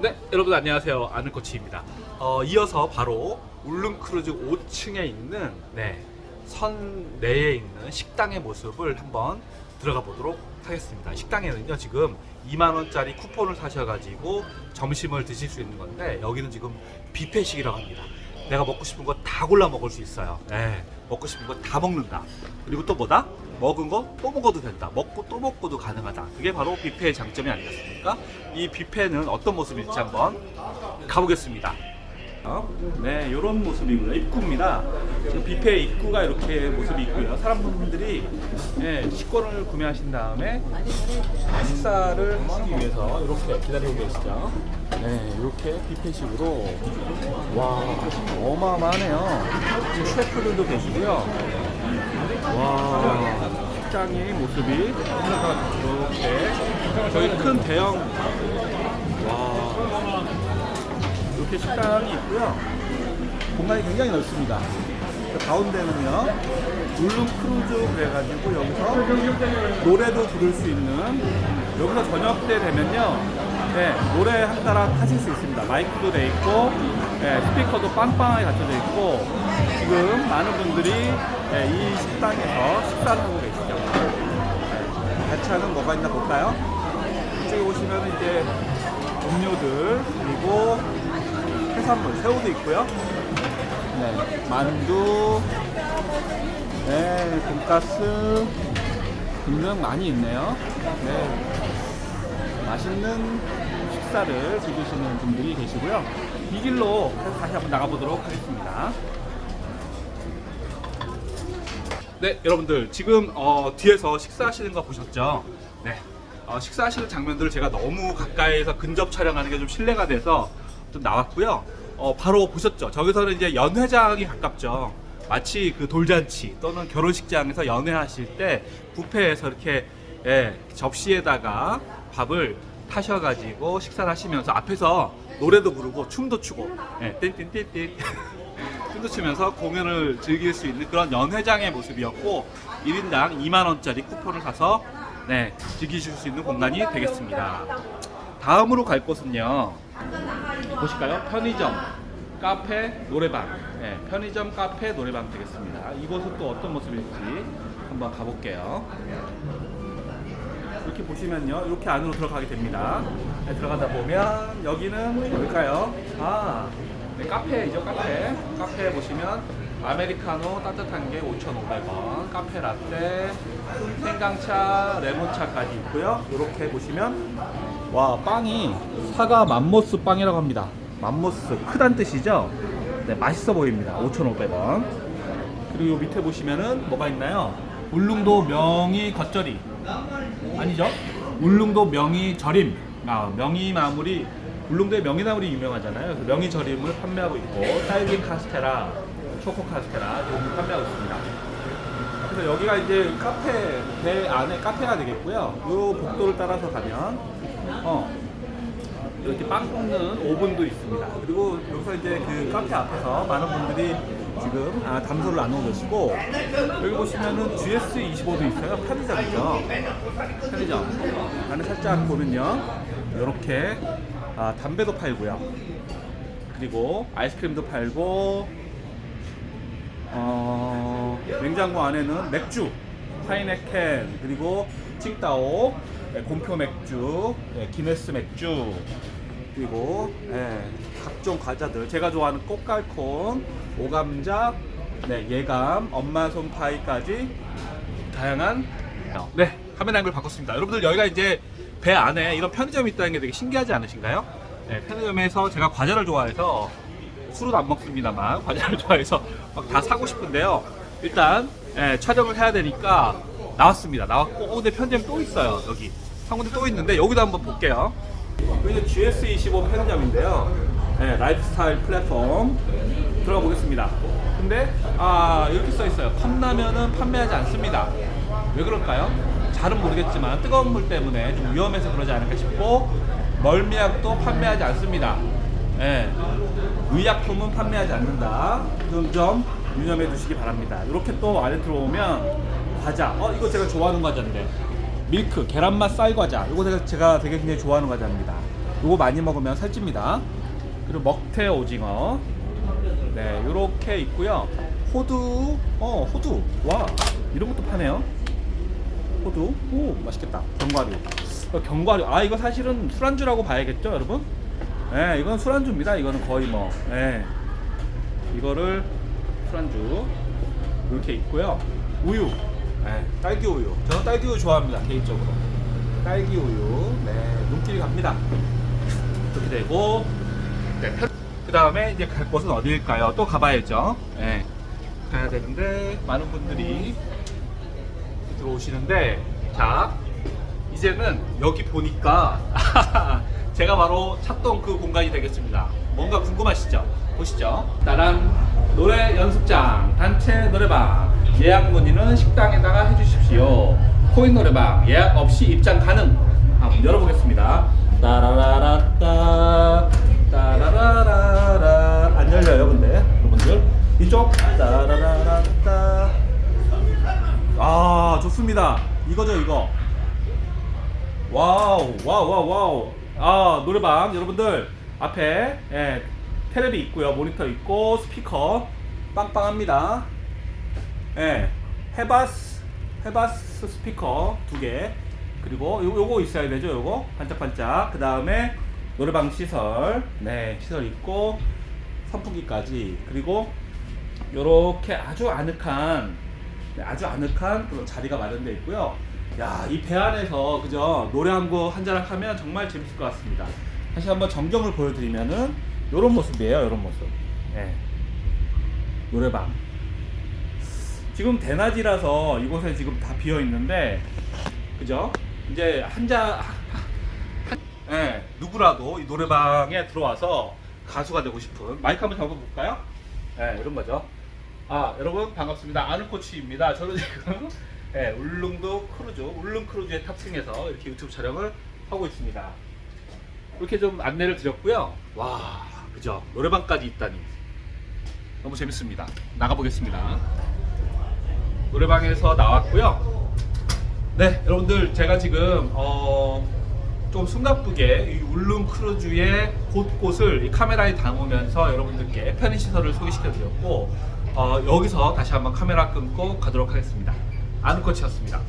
네, 여러분 안녕하세요. 아는 코치입니다. 어, 이어서 바로 울릉 크루즈 5층에 있는 네, 선 내에 있는 식당의 모습을 한번 들어가 보도록 하겠습니다. 식당에는요 지금 2만 원짜리 쿠폰을 사셔가지고 점심을 드실 수 있는 건데 여기는 지금 뷔페식이라고 합니다. 내가 먹고 싶은 거 다 골라 먹을 수 있어요. 네, 먹고 싶은 거 다 먹는다. 그리고 또 뭐다? 먹은 거 또 먹어도 된다. 먹고 또 먹고도 가능하다. 그게 바로 뷔페의 장점이 아니겠습니까? 이 뷔페는 어떤 모습일지 한번 가보겠습니다. 어? 네, 이런 모습이고요. 입구입니다. 지금 뷔페 입구가 이렇게 모습이 있고요. 사람분들이 네, 식권을 구매하신 다음에 식사를 하시기 위해서 이렇게 기다리고 계시죠. 네, 이렇게 뷔페식으로 와 어마어마하네요. 셰프들도 계시고요. 와 식당의 모습이 이렇게 저희 큰 대형 와 이렇게 식당이 있고요. 공간이 굉장히 넓습니다. 그 가운데는요, 울릉 크루즈 그래가지고 여기서 노래도 부를 수 있는 여기서 저녁 때 되면요, 네, 노래 한 가락 하실 수 있습니다. 마이크도 돼 있고, 네, 스피커도 빵빵하게 갖춰져 있고, 지금 많은 분들이 네, 이 식당에서 식사를 하고 계시죠. 네, 반찬은 뭐가 있나 볼까요? 이쪽에 오시면 이제 음료들 그리고 해산물 새우도 있고요. 네, 만두, 네, 돈가스 등등 많이 있네요. 네, 맛있는 식사를 즐기시는 분들이 계시고요. 이 길로 다시 한번 나가보도록 하겠습니다. 네, 여러분들 지금 어, 뒤에서 식사하시는 거 보셨죠? 네, 어, 식사하시는 장면들을 제가 너무 가까이서 근접 촬영하는 게 좀 실례가 돼서 좀 나왔고요. 어, 바로 보셨죠? 저기서는 이제 연회장이 가깝죠. 마치 그 돌잔치 또는 결혼식장에서 연회하실 때 뷔페에서 이렇게 예, 접시에다가 밥을 타셔가지고 식사를 하시면서 앞에서 노래도 부르고 춤도 추고 예, 띵띵띵띵 춤도 추면서 공연을 즐길 수 있는 그런 연회장의 모습이었고 1인당 2만원짜리 쿠폰을 사서 네, 즐기실 수 있는 공간이 되겠습니다. 다음으로 갈 곳은요. 보실까요? 편의점, 카페, 노래방. 네, 편의점, 카페, 노래방 되겠습니다. 이곳은 또 어떤 모습일지 한번 가볼게요. 이렇게 보시면요, 이렇게 안으로 들어가게 됩니다. 네, 들어가다 보면 여기는 뭘까요? 아, 네, 카페이죠, 카페. 카페 보시면 아메리카노 따뜻한 게 5,500원, 카페 라떼, 생강차, 레몬차까지 있고요. 이렇게 보시면 와 빵이 사과 맘모스 빵이라고 합니다. 맘모스 크단 뜻이죠? 네, 맛있어 보입니다. 5,500원. 그리고 밑에 보시면은 뭐가 있나요? 울릉도 명이 겉절이 아니죠? 울릉도 명이 절임. 아 명이 마무리. 울릉도의 명이 나물이 유명하잖아요. 그래서 명이 절임을 판매하고 있고 딸기 카스테라, 초코 카스테라 이런 판매하고 있습니다. 그래서 여기가 이제 카페 배 안에 카페가 되겠고요. 이 복도를 따라서 가면 어 이렇게 빵 굽는 오븐도 있습니다. 그리고 여기서 이제 그 카페 앞에서 많은 분들이 지금 아, 담소를 나누고 계시고 여기 보시면은 GS25도 있어요. 편의점이죠. 편의점 안에 살짝 보면요. 이렇게 아, 담배도 팔고요. 그리고 아이스크림도 팔고 어, 냉장고 안에는 맥주, 하이네켄, 그리고 칭따오, 네, 곰표 맥주, 네, 기네스 맥주, 그리고 네, 각종 과자들. 제가 좋아하는 꽃갈콘, 오감자, 네, 예감, 엄마 손파이까지 다양한 네 카메라 앵글 바꿨습니다. 여러분들 여기가 이제 배 안에 이런 편의점이 있다는 게 되게 신기하지 않으신가요? 네, 편의점에서 제가 과자를 좋아해서 술은 안 먹습니다만 과자를 좋아해서 막 다 사고 싶은데요. 일단 예, 촬영을 해야 되니까 나왔습니다. 나왔고 어, 근데 편의점 또 있어요. 여기 한 군데 또 있는데 여기도 한번 볼게요. 여기 GS25 편의점인데요. 예, 라이프스타일 플랫폼. 근데 아 이렇게 써 있어요. 컵라면은 판매하지 않습니다. 왜 그럴까요? 잘은 모르겠지만 뜨거운 물 때문에 좀 위험해서 그러지 않을까 싶고 멀미약도 판매하지 않습니다. 예. 의약품은 판매하지 않는다. 좀, 좀 유념해 두시기 바랍니다. 이렇게 또 안에 들어오면 과자. 어, 이거 제가 좋아하는 과자인데. 밀크, 계란맛 쌀 과자. 이거 제가, 제가 되게 굉장히 좋아하는 과자입니다. 요거 많이 먹으면 살찝니다. 그리고 먹태 오징어. 네, 요렇게 있고요. 호두, 어, 호두. 와, 이런 것도 파네요. 호두. 오, 맛있겠다. 견과류. 어, 견과류. 아, 이거 사실은 술안주라고 봐야겠죠, 여러분? 네, 이건 술안주입니다. 이거는 거의 뭐, 네. 이거를 술안주. 이렇게 있고요. 우유. 네, 딸기 우유. 저는 딸기 우유 좋아합니다, 개인적으로. 딸기 우유. 네, 눈길이 갑니다. 이렇게 되고, 네, 그 다음에 이제 갈 곳은 어디일까요? 또 가봐야죠. 네, 가야 되는데, 많은 분들이 들어오시는데, 자, 이제는 여기 보니까, 제가 바로 찾던 그 공간이 되겠습니다. 뭔가 궁금하시죠? 보시죠. 따란 노래 연습장, 단체 노래방, 예약 문의는 식당에다가 해주십시오. 코인 노래방, 예약 없이 입장 가능. 한번 열어보겠습니다. 따라라라따, 이쪽. 따라라라따. 아, 좋습니다. 이거죠, 이거. 와우, 와우, 와우, 와우. 아, 노래방 여러분들 앞에 예, 테레비 있고요, 모니터 있고 스피커 빵빵합니다. 예, 해바스 해바스 스피커 두 개. 그리고 요, 요거 있어야 되죠, 요거 반짝반짝. 그 다음에 노래방 시설, 네 시설 있고 선풍기까지. 그리고 요렇게 아주 아늑한 네, 아주 아늑한 그런 자리가 마련되어 있고요. 야, 이 배 안에서 그죠 노래 한 곡 한잔 하면 정말 재밌을 것 같습니다. 다시 한번 전경을 보여드리면은 이런 모습이에요, 이런 모습. 예. 노래방. 지금 대낮이라서 이곳에 지금 다 비어 있는데, 그죠? 이제 한자 한, 예, 누구라도 이 노래방에 들어와서 가수가 되고 싶은 마이크 한번 잡아볼까요? 예, 이런 거죠. 아, 여러분 반갑습니다. 아는 코치입니다. 저는 지금 예, 울릉도 크루즈, 울릉 크루즈에 탑승해서 이렇게 유튜브 촬영을 하고 있습니다. 이렇게 좀 안내를 드렸고요. 와, 그죠? 노래방까지 있다니 너무 재밌습니다. 나가보겠습니다. 노래방에서 나왔고요. 네, 여러분들 제가 지금 어, 좀 숨가쁘게 이 울릉 크루즈의 곳곳을 이 카메라에 담으면서 여러분들께 편의 시설을 소개시켜 드렸고 어, 여기서 다시 한번 카메라 끊고 가도록 하겠습니다. 아는 코치였습니다.